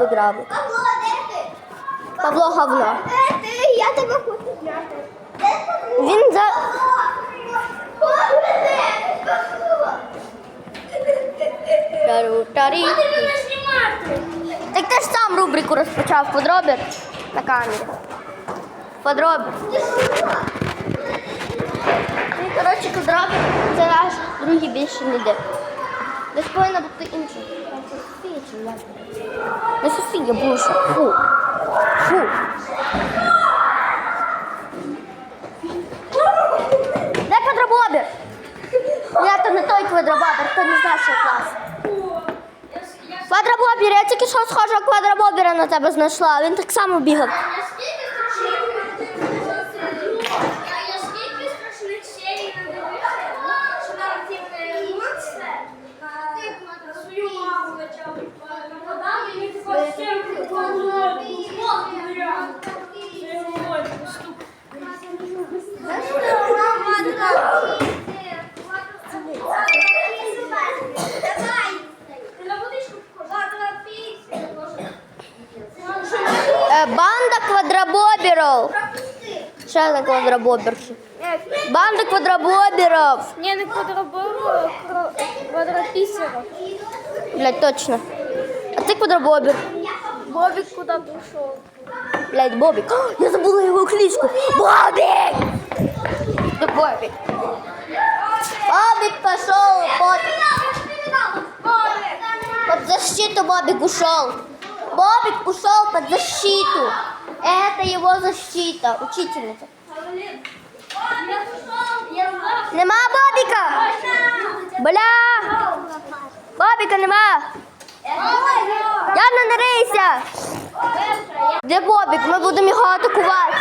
Граблик. Павло, де ти? Павло говно. Де ти? Я тебе хочу зняти. Де Павло? Він за. Мене знімати. Так ти ж сам рубрику розпочав подробір на камері. Подробір. Ну, коротше, подробір це наш другий більше ніде. Десь повинна бути інша. Софія чи як? Не Софія, боже. Фу. Фу. Де квадробобір? Ні, то не той квадробобір, то не з нашого класу. Квадробобір, я тільки що схожого квадробобіра на тебе знайшла. Він так само бігав. банда квадробобірів. Ще один квадробобір. Банда квадробобірів. Не, не квадробору, квадрописеров. Блять, точно. А ти квадробобір. Бобик куда-то ушел. Блять, Бобік. О, я забула його кличку. Бобік! Ну, Бобік. Бобік пішов под, под защиту. Бобік ушел. Бобик ушел под защиту. Это его защита. Учительница. Нема Бобіка! Бля! Бобіка нема! Я не нарийся. Де Бобік? Ми будемо його атакувати.